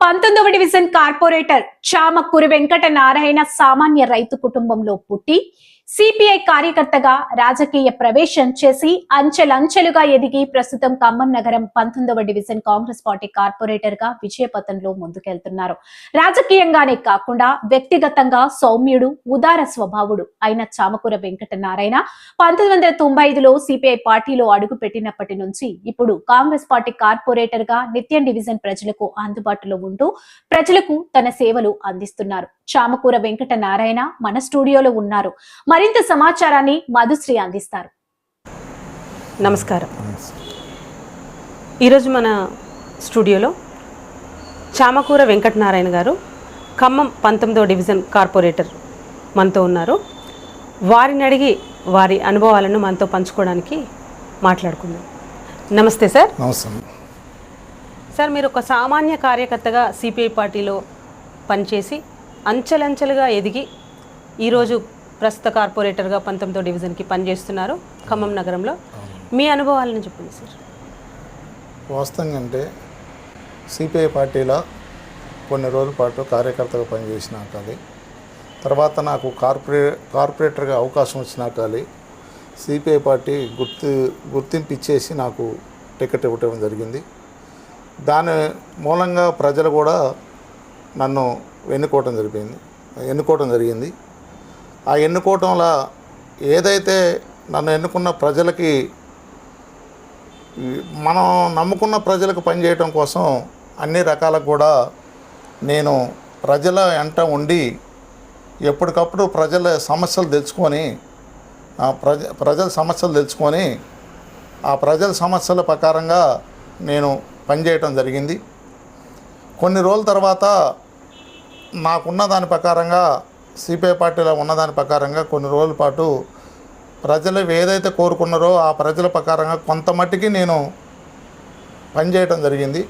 పంతొమ్మిదవ division corporator Chamakuri Venkata Narayana సామాన్య రైతు కుటుంబంలో పుట్టి సిపిఐ కార్యకర్తగా రాజకీయ ప్రవేశం చేసి అంచెలంచెలుగా ఎదిగి ప్రస్తుతం ఖమ్మం నగరం పంతొమ్మిదవ డివిజన్ కాంగ్రెస్ పార్టీ కార్పొరేటర్గా విజయపథంలో ముందుకెళ్తున్నారు. రాజకీయంగానే కాకుండా వ్యక్తిగతంగా సౌమ్యుడు ఉదార స్వభావుడు అయిన చామకూర వెంకట నారాయణ పంతొమ్మిది వందల తొంభై ఐదులో సిపిఐ పార్టీలో అడుగు పెట్టినప్పటి నుంచి ఇప్పుడు కాంగ్రెస్ పార్టీ కార్పొరేటర్గా నిత్యం డివిజన్ ప్రజలకు అందుబాటులో ఉంటూ ప్రజలకు తన సేవలు అందిస్తున్నారు. చామకూర వెంకట నారాయణ మన స్టూడియోలో ఉన్నారు. మరింత సమాచారాన్ని మధుశ్రీ అందిస్తారు. నమస్కారం. ఈరోజు మన స్టూడియోలో చామకూర వెంకటనారాయణ గారు ఖమ్మం పంతొమ్మిదో డివిజన్ కార్పొరేటర్ మనతో ఉన్నారు. వారిని అడిగి వారి అనుభవాలను మనతో పంచుకోవడానికి మాట్లాడుకుందాం. నమస్తే సార్. నమస్తే. సార్ మీరు ఒక సామాన్య కార్యకర్తగా సిపిఐ పార్టీలో పనిచేసి అంచెలంచెలుగా ఎదిగి ఈరోజు ప్రస్తుత కార్పొరేటర్గా పంతొమ్మిదో డివిజన్కి పనిచేస్తున్నారు ఖమ్మం నగరంలో. మీ అనుభవాలను చెప్పండి సార్. వాస్తవంగా అంటే సిపిఐ పార్టీలో కొన్ని రోజుల పాటు కార్యకర్తగా పనిచేసిన కాలి తర్వాత నాకు కార్పొరే కార్పొరేటర్గా అవకాశం వచ్చినా కాలి సిపిఐ పార్టీ గుర్తు గుర్తింపు ఇచ్చేసి నాకు టికెట్ ఇవ్వటం జరిగింది. దాని మూలంగా ప్రజలు కూడా నన్ను ఎన్నుకోవటం జరిగింది. ఎన్నుకోవటం జరిగింది. ఆ ఎన్నుకోవటంలో ఏదైతే నన్ను ఎన్నుకున్న ప్రజలకి మనం నమ్ముకున్న ప్రజలకు పనిచేయటం కోసం అన్ని రకాలకు కూడా నేను ప్రజల వెంట ఉండి ఎప్పటికప్పుడు ప్రజల సమస్యలు తెలుసుకొని ప్రజ ప్రజల సమస్యలు తెలుసుకొని ఆ ప్రజల సమస్యల ప్రకారంగా నేను పనిచేయటం జరిగింది. కొన్ని రోజుల తర్వాత నాకున్న దాని ప్రకారంగా సిపిఐ పార్టీలో ఉన్న దాని ప్రకారంగా కొన్ని రోజుల పాటు ప్రజలు ఏదైతే కోరుకున్నారో ఆ ప్రజల ప్రకారంగా కొంత మట్టికి నేను పనిచేయటం జరిగింది.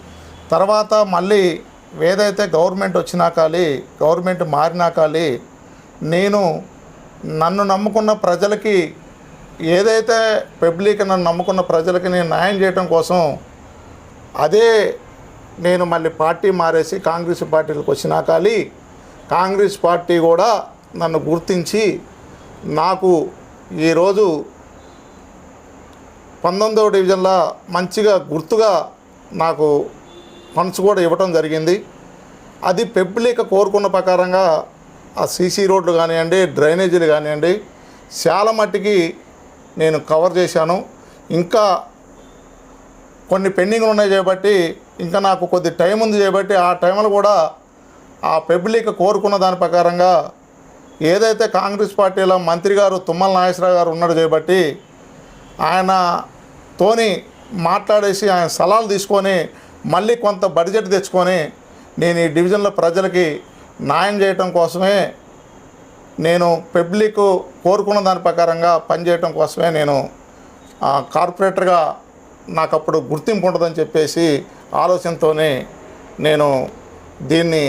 తర్వాత మళ్ళీ ఏదైతే గవర్నమెంట్ వచ్చినా కాలి గవర్నమెంట్ మారినా కాలి నేను నన్ను నమ్ముకున్న ప్రజలకి ఏదైతే పబ్లిక్ నన్ను నమ్ముకున్న ప్రజలకి నేను న్యాయం చేయటం కోసం అదే నేను మళ్ళీ పార్టీ మారేసి కాంగ్రెస్ పార్టీలకు వచ్చినా కాలి కాంగ్రెస్ పార్టీ కూడా నన్ను గుర్తించి నాకు ఈరోజు పంతొమ్మిదవ డివిజన్లో మంచిగా గుర్తుగా నాకు ఫండ్స్ కూడా ఇవ్వటం జరిగింది. అది పబ్లిక్ కోరుకున్న ప్రకారంగా ఆ సీసీ రోడ్లు కానివ్వండి డ్రైనేజీలు కానివ్వండి చాలా మట్టికి నేను కవర్ చేశాను. ఇంకా కొన్ని పెండింగ్లు ఉన్నాయి చేయబట్టి ఇంకా నాకు కొద్ది టైం ఉంది చేయబట్టి ఆ టైంలో కూడా ఆ పబ్లిక్ కోరుకున్న దాని ప్రకారంగా ఏదైతే కాంగ్రెస్ పార్టీలో మంత్రి గారు తుమ్మల నాగేశ్వరరావు గారు ఉన్నాడు చేయబట్టి ఆయన తోని మాట్లాడేసి ఆయన సలహాలు తీసుకొని మళ్ళీ కొంత బడ్జెట్ తెచ్చుకొని నేను ఈ డివిజన్లో ప్రజలకి న్యాయం చేయటం కోసమే నేను పబ్లిక్ కోరుకున్న దాని ప్రకారంగా పనిచేయటం కోసమే నేను కార్పొరేటర్గా నాకు అప్పుడు గుర్తింపు ఉంటుందని చెప్పేసి ఆలోచనతోనే నేను దీన్ని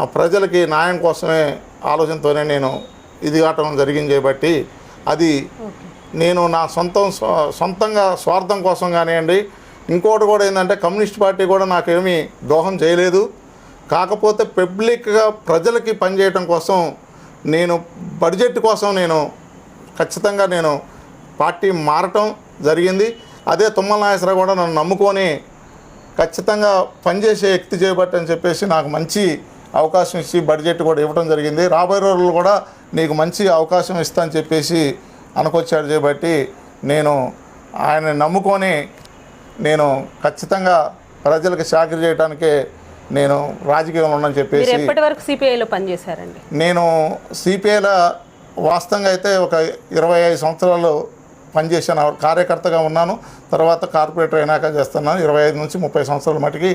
ఆ ప్రజలకి న్యాయం కోసమే ఆలోచనతోనే నేను ఇది కావటం జరిగింది కాబట్టి అది నేను నా సొంతం సొంతంగా స్వార్థం కోసం కానివ్వండి ఇంకోటి కూడా ఏంటంటే కమ్యూనిస్ట్ పార్టీ కూడా నాకేమీ దోహం చేయలేదు. కాకపోతే పబ్లిక్గా ప్రజలకి పనిచేయటం కోసం నేను బడ్జెట్ కోసం నేను ఖచ్చితంగా నేను పార్టీ మారటం జరిగింది. అదే తుమ్మల నాగేశ్వరరావు కూడా నన్ను నమ్ముకొని ఖచ్చితంగా పనిచేసే వ్యక్తి చేయబట్టి అని చెప్పేసి నాకు మంచి అవకాశం ఇచ్చి బడ్జెట్ కూడా ఇవ్వడం జరిగింది. రాబోయే రోజుల్లో కూడా నీకు మంచి అవకాశం ఇస్తా అని చెప్పేసి అనుకొచ్చాడు చేయబట్టి నేను ఆయన నమ్ముకొని నేను ఖచ్చితంగా ప్రజలకు చాకరీ చేయడానికే నేను రాజకీయంలో ఉన్నాను చెప్పేసి ఎప్పటి వరకు సిపిఐలో పనిచేశారండి? నేను సిపిఐల వాస్తవంగా అయితే ఒక ఇరవై ఐదు సంవత్సరాలు పనిచేశాను. కార్యకర్తగా ఉన్నాను. తర్వాత కార్పొరేటర్ అయినాక చేస్తున్నాను. ఇరవై ఐదు నుంచి ముప్పై సంవత్సరాల మటుకి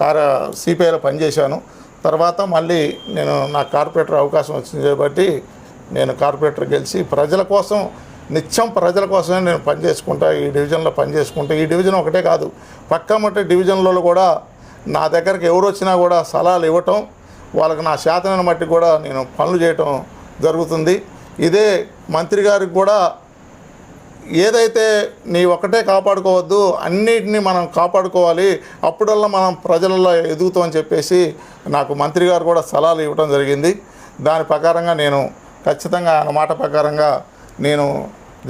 కార సిపిఐలో పనిచేశాను. తర్వాత మళ్ళీ నేను నా కార్పొరేటర్ అవకాశం వచ్చింది కాబట్టి నేను కార్పొరేటర్ గెలిచి ప్రజల కోసం నిత్యం ప్రజల కోసమే నేను పనిచేసుకుంటా ఈ డివిజన్లో పనిచేసుకుంటా. ఈ డివిజన్ ఒకటే కాదు పక్క మట్టి డివిజన్లలో కూడా నా దగ్గరికి ఎవరు వచ్చినా కూడా సలహాలు ఇవ్వటం వాళ్ళకి నా శాతనని మట్టి కూడా నేను పనులు చేయటం జరుగుతుంది. ఇదే మంత్రి గారికి కూడా ఏదైతే నీ ఒక్కటే కాపాడుకోవద్దు అన్నిటినీ మనం కాపాడుకోవాలి అప్పుడల్లా మనం ప్రజలలో ఎదుగుతామని చెప్పేసి నాకు మంత్రి గారు కూడా సలహాలు ఇవ్వడం జరిగింది. దాని ప్రకారంగా నేను ఖచ్చితంగా ఆయన మాట ప్రకారంగా నేను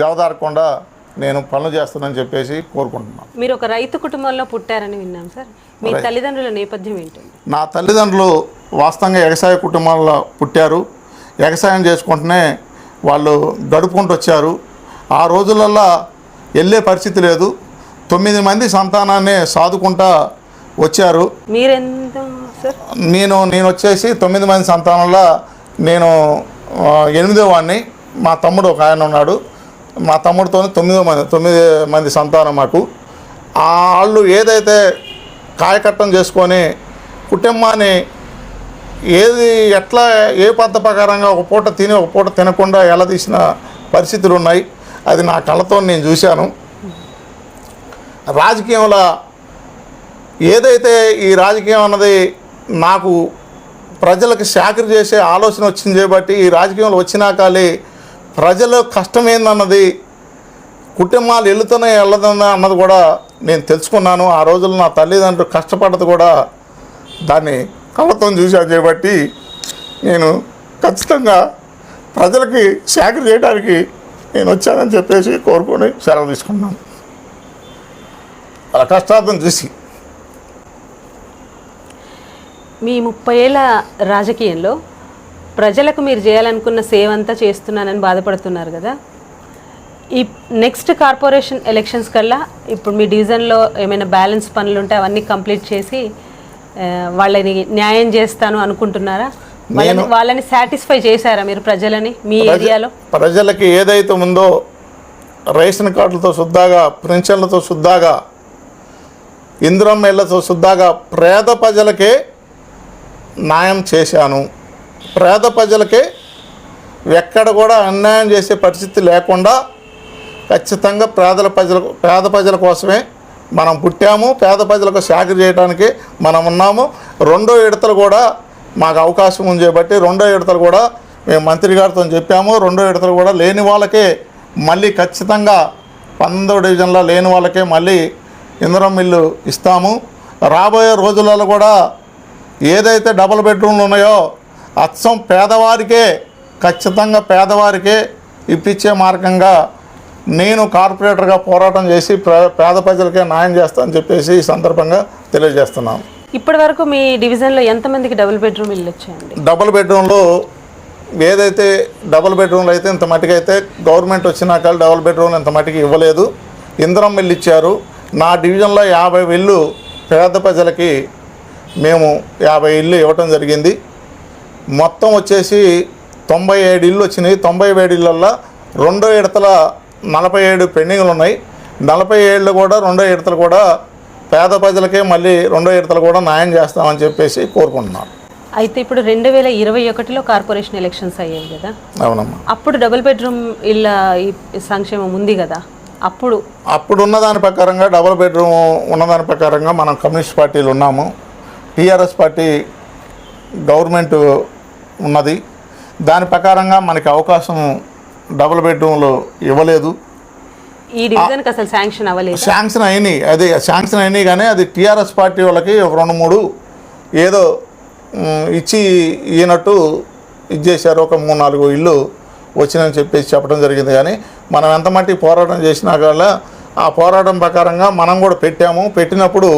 జవదారకుండా నేను పనులు చేస్తానని చెప్పేసి కోరుకుంటున్నాను. మీరు ఒక రైతు కుటుంబంలో పుట్టారని విన్నాం సార్. మీ తల్లిదండ్రుల నేపథ్యం ఏంటండి నా తల్లిదండ్రులు వాస్తవంగా వ్యవసాయ కుటుంబాల్లో పుట్టారు. వ్యవసాయం చేసుకుంటూనే వాళ్ళు గడుపుకుంటూ వచ్చారు. ఆ రోజులల్లో వెళ్ళే పరిస్థితి లేదు. తొమ్మిది మంది సంతానాన్ని సాదుకుంటా వచ్చారు. నేను నేను వచ్చేసి తొమ్మిది మంది సంతానంలో నేను ఎనిమిదో వాడిని. మా తమ్ముడు ఒక ఆయన ఉన్నాడు. మా తమ్ముడితో తొమ్మిదో మంది తొమ్మిది మంది సంతానం మాకు. వాళ్ళు ఏదైతే కాయకట్టం చేసుకొని కుటుంబాన్ని ఏది ఎట్లా ఏ పద్ధతి ప్రకారంగా ఒక పూట తిని ఒక పూట తినకుండా ఎలా తీసిన పరిస్థితులు ఉన్నాయి అది నా కళ్ళతో నేను చూశాను. రాజకీయంలో ఏదైతే ఈ రాజకీయం అన్నది నాకు ప్రజలకు చాకరీ చేసే ఆలోచన వచ్చింది కాబట్టి ఈ రాజకీయంలో వచ్చినాకలే ప్రజల కష్టం ఏందన్నది కుటుంబాలు వెళ్తున్నాయి వెళ్ళదన్నా అన్నది కూడా నేను తెలుసుకున్నాను. ఆ రోజుల్లో నా తల్లిదండ్రులు కష్టపడ్డది కూడా దాన్ని కళ్ళతో చూశాను కాబట్టి నేను ఖచ్చితంగా ప్రజలకి చాకరీ చేయడానికి నేను వచ్చానని చెప్పేసి కోరుకొని సెలవు తీసుకున్నాను. అలా కష్టార్థం చూసి. మీ ముప్పై ఏళ్ళ రాజకీయంలో ప్రజలకు మీరు చేయాలనుకున్న సేవ అంతా చేస్తున్నానని బాధపడుతున్నారు కదా. ఈ నెక్స్ట్ కార్పొరేషన్ ఎలక్షన్స్ కల్లా ఇప్పుడు మీ డివిజన్లో ఏమైనా బ్యాలెన్స్ పనులు ఉంటే అవన్నీ కంప్లీట్ చేసి వాళ్ళని న్యాయం చేస్తాను అనుకుంటున్నారా? వాళ్ళని వాళ్ళని సాటిస్ఫై చేశారా మీరు ప్రజలని మీ ఏరియాలో? ప్రజలకి ఏదైతే ఉందో రేషన్ కార్డులతో శుద్ధాగా పెన్షన్లతో శుద్ధాగా ఇందిరమ్మ ఇళ్ళతో శుద్ధాగా పేద ప్రజలకే న్యాయం చేశాను. పేద ప్రజలకే ఎక్కడ కూడా అన్యాయం చేసే పరిస్థితి లేకుండా ఖచ్చితంగా పేదల ప్రజలకు పేద ప్రజల కోసమే మనం పుట్టాము. పేద ప్రజలకు చాకరీ చేయడానికి మనం ఉన్నాము. రెండో విడతలు కూడా మాకు అవకాశం ఉంది బట్టి రెండో విడతలు కూడా మేము మంత్రి గారితో చెప్పాము. రెండో విడతలు కూడా లేని వాళ్ళకే మళ్ళీ ఖచ్చితంగా పంతొమ్మిదో డివిజన్లో లేని వాళ్ళకే మళ్ళీ ఇంద్రం మిల్లు ఇస్తాము. రాబోయే రోజులలో కూడా ఏదైతే డబుల్ బెడ్రూమ్లు ఉన్నాయో అచ్చం పేదవారికే ఖచ్చితంగా పేదవారికే ఇప్పించే మార్గంగా నేను కార్పొరేటర్గా పోరాటం చేసి పేద ప్రజలకే న్యాయం చేస్తానని చెప్పేసి ఈ సందర్భంగా తెలియజేస్తున్నాను. ఇప్పటి వరకు మీ డివిజన్లో ఎంతమందికి డబుల్ బెడ్రూమ్ ఇల్లు వచ్చాయండి? డబుల్ బెడ్రూమ్లో ఏదైతే డబుల్ బెడ్రూమ్లు అయితే ఇంత మట్టికి అయితే గవర్నమెంట్ వచ్చినాక డబుల్ బెడ్రూమ్లు ఇంత మటుకు ఇవ్వలేదు. ఇంద్రం ఇల్లు ఇచ్చారు. నా డివిజన్లో యాభై ఇల్లు పేద ప్రజలకి మేము యాభై ఇల్లు ఇవ్వటం జరిగింది. మొత్తం వచ్చేసి తొంభై ఏడు ఇల్లు వచ్చినాయి. తొంభై ఏడు ఇళ్ళల్లో రెండో విడతల నలభై ఏడు పెండింగ్లు ఉన్నాయి. నలభై ఏళ్ళు కూడా రెండో విడతలు కూడా పేద ప్రజలకే మళ్ళీ రెండో విడతలు కూడా న్యాయం చేస్తామని చెప్పేసి కోరుకుంటున్నాను అయితే ఇప్పుడు రెండు వేల ఇరవై ఒకటిలో కార్పొరేషన్ ఎలక్షన్స్ అయ్యాయి కదా. అవునమ్మా. అప్పుడు డబుల్ బెడ్రూమ్ ఇళ్ళ సంక్షేమం ఉంది కదా. అప్పుడు అప్పుడు ఉన్న దాని ప్రకారంగా డబుల్ బెడ్రూమ్ ఉన్నదాని ప్రకారంగా మనం కమ్యూనిస్ట్ పార్టీలు ఉన్నాము. టీఆర్ఎస్ పార్టీ గవర్నమెంట్ ఉన్నది. దాని ప్రకారంగా మనకి అవకాశం డబుల్ బెడ్రూమ్లు ఇవ్వలేదు. ఈ డివిజన్కి అసలు శాంక్షన్ అవ్వలేదు? శాంక్షన్ అయినాయి. అది శాంక్షన్ అయినాయి కానీ అది టీఆర్ఎస్ పార్టీ వాళ్ళకి ఒక రెండు మూడు ఏదో ఇచ్చి ఈనట్టు ఇచ్చేశారు ఒక మూడు నాలుగు ఇల్లు వచ్చినని చెప్పేసి చెప్పడం జరిగింది. కానీ మనం ఎంత మట్టి పోరాటం చేసినా కూడా ఆ పోరాటం ప్రకారంగా మనం కూడా పెట్టాము. పెట్టినప్పుడు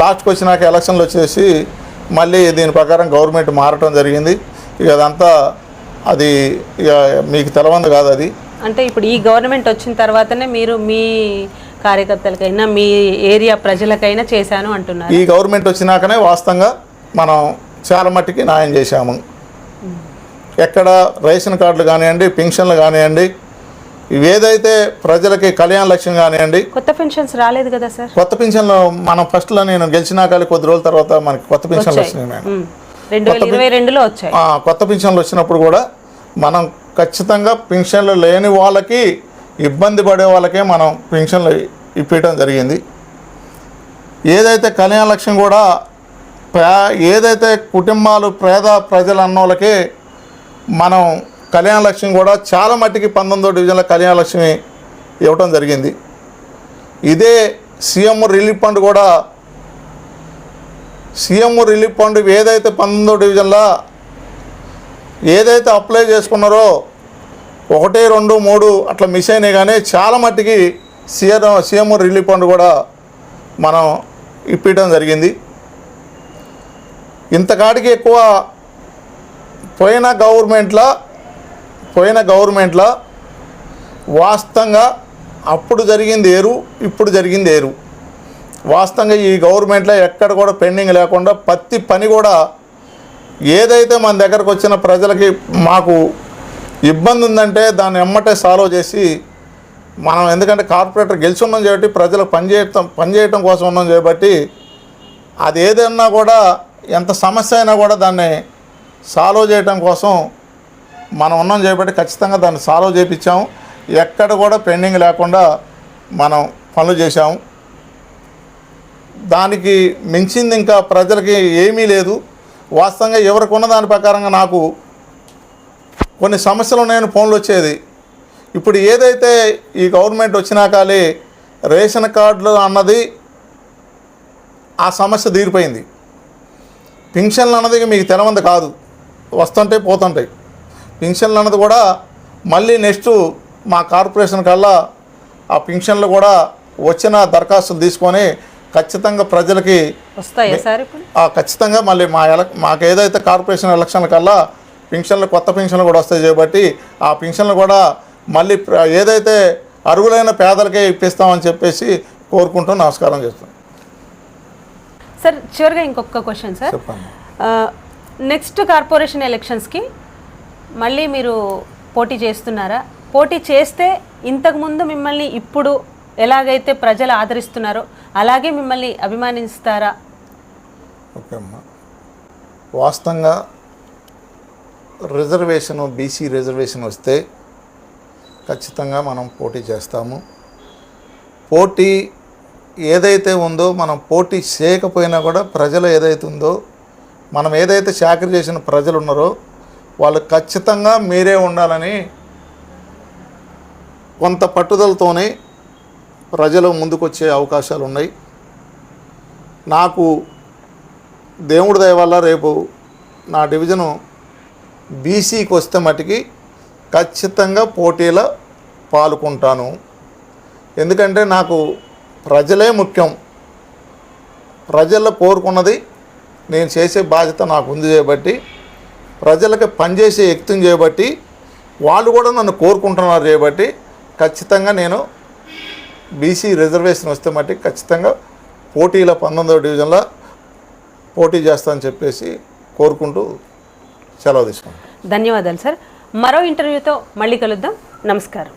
లాస్ట్కి వచ్చినాక ఎలక్షన్లు వచ్చేసి మళ్ళీ దీని ప్రకారం గవర్నమెంట్ మారటం జరిగింది. ఇక అదంతా అది ఇక మీకు తెలవంది కాదు అది. అంటే ఇప్పుడు ఈ గవర్నమెంట్ వచ్చిన తర్వాతనే మీరు మీ కార్యకర్తలకైనా మీ ఏరియా ప్రజలకైనా చేశాను అంటున్నారు. ఈ గవర్నమెంట్ వచ్చినాకనే వాస్తవంగా మనం చాలా మట్టికి న్యాయం చేశాము. ఎక్కడ రేషన్ కార్డులు కానివ్వండి పెన్షన్లు కానివ్వండి ఇవేదైతే ప్రజలకి కళ్యాణ లక్ష్యం కానివ్వండి కొత్త పెన్షన్స్ రాలేదు కదా సార్? కొత్త పెన్షన్లు మనం ఫస్ట్లో నేను గెలిచినాక కొద్ది రోజుల తర్వాత మనకి కొత్త పెన్షన్లు వచ్చినాయి మేడం. ఉమ్. రెండు వేల ఇరవై రెండులో వచ్చాయి. ఆ, కొత్త పెన్షన్లు వచ్చినప్పుడు కూడా మనం ఖచ్చితంగా పెన్షన్లు లేని వాళ్ళకి ఇబ్బంది పడే వాళ్ళకే మనం పెన్షన్లు ఇప్పించడం జరిగింది. ఏదైతే కళ్యాణ లక్ష్యం కూడా పే- ఏదైతే కుటుంబాలు పేద ప్రజలు అన్నోళ్ళకి మనం కళ్యాణ లక్ష్యం కూడా చాలా మట్టికి పంతొమ్మిదో డివిజన్ల కళ్యాణ లక్ష్మి ఇవ్వటం జరిగింది. ఇదే సీఎం రిలీఫ్ ఫండ్ కూడా సీఎం రిలీఫ్ ఫండ్ ఏదైతే పంతొమ్మిదో డివిజన్లో ఏదైతే అప్లై చేసుకున్నారో ఒకటి రెండు మూడు అట్లా మిస్ అయినాయి కానీ చాలా మట్టికి సీఎం సీఎం రిలీఫ్ ఫండ్ కూడా మనం ఇప్పించడం జరిగింది. ఇంతకాడికి ఎక్కువ పోయిన గవర్నమెంట్లో పోయిన గవర్నమెంట్లో వాస్తవంగా అప్పుడు జరిగింది ఏరు ఇప్పుడు జరిగింది ఏరు. వాస్తవంగా ఈ గవర్నమెంట్లో ఎక్కడ కూడా పెండింగ్ లేకుండా ప్రతి పని కూడా ఏదైతే మన దగ్గరకు వచ్చిన ప్రజలకి మాకు ఇబ్బంది ఉందంటే దాన్ని ఎమ్మటే సాల్వ్ చేసి మనం ఎందుకంటే కార్పొరేటర్ గెలిచి ఉన్నాం కాబట్టి ప్రజలకు పనిచేయటం పనిచేయటం కోసం ఉన్నాం కాబట్టి అది ఏదైనా కూడా ఎంత సమస్య అయినా కూడా దాన్ని సాల్వ్ చేయటం కోసం మనం ఉన్నాం చేయబట్టి ఖచ్చితంగా దాన్ని సాల్వ్ చేయించాము ఎక్కడ కూడా పెండింగ్ లేకుండా మనం పనులు చేశాము దానికి మించింది ఇంకా ప్రజలకి ఏమీ లేదు. వాస్తవంగా ఎవరికి ఉన్న దాని ప్రకారంగా నాకు కొన్ని సమస్యలు ఉన్నాయని ఫోన్లు వచ్చేది. ఇప్పుడు ఏదైతే ఈ గవర్నమెంట్ వచ్చినాకాలే రేషన్ కార్డులు అన్నది ఆ సమస్య తీరిపోయింది. పింఛన్లు అన్నది మీకు తెలవంది కాదు. వస్తుంటాయి పోతుంటాయి. పింఛన్లు అన్నది కూడా మళ్ళీ నెక్స్ట్ మా కార్పొరేషన్ కల్లా ఆ పింఛన్లు కూడా వచ్చిన దరఖాస్తులు తీసుకొని ఖచ్చితంగా ప్రజలకి వస్తాయా ఖచ్చితంగా మళ్ళీ మా ఎల మాకు ఏదైతే కార్పొరేషన్ ఎలక్షన్ల కల్లా పింఛన్లు కొత్త పింఛన్లు కూడా వస్తాయి కాబట్టి ఆ పింఛన్లు కూడా మళ్ళీ ఏదైతే అర్హులైన పేదలకే ఇప్పిస్తామని చెప్పేసి కోరుకుంటూ నమస్కారం చేస్తాను సార్ చివరిగా ఇంకొక క్వశ్చన్ సార్. నెక్స్ట్ కార్పొరేషన్ ఎలక్షన్స్కి మళ్ళీ మీరు పోటీ చేస్తున్నారా? పోటీ చేస్తే ఇంతకుముందు మిమ్మల్ని ఇప్పుడు ఎలాగైతే ప్రజలు ఆదరిస్తున్నారో అలాగే మిమ్మల్ని అభిమానిస్తారా? ఓకే అమ్మా. వాస్తవంగా రిజర్వేషన్ బీసీ రిజర్వేషన్ వస్తే ఖచ్చితంగా మనం పోటీ చేస్తాము. పోటీ ఏదైతే ఉందో మనం పోటీ చేయకపోయినా కూడా ప్రజలు ఏదైతే ఉందో మనం ఏదైతే చాకరీ చేసిన ప్రజలు ఉన్నారో వాళ్ళు ఖచ్చితంగా మీరే ఉండాలని కొంత పట్టుదలతోనే ప్రజలు ముందుకొచ్చే అవకాశాలు ఉన్నాయి. నాకు దేవుడి దయ వల్ల రేపు నా డివిజను బీసీకి వస్తే మటుకి ఖచ్చితంగా పోటీలో పాల్గొంటాను. ఎందుకంటే నాకు ప్రజలే ముఖ్యం. ప్రజల్లో కోరుకున్నది నేను చేసే బాధ్యత నాకు ఉంది చేయబట్టి ప్రజలకి పనిచేసే వ్యక్తిని చేయబట్టి వాళ్ళు కూడా నన్ను కోరుకుంటున్నారు చేయబట్టి ఖచ్చితంగా నేను బీసీ రిజర్వేషన్ వస్తే మట్టి ఖచ్చితంగా పోటీల పంతొమ్మిదవ డివిజన్లో పోటీ చేస్తానని చెప్పేసి కోరుకుంటూ సెలవు తీసుకుంటాను ధన్యవాదాలు సార్. మరో ఇంటర్వ్యూతో మళ్ళీ కలుద్దాం. నమస్కారం.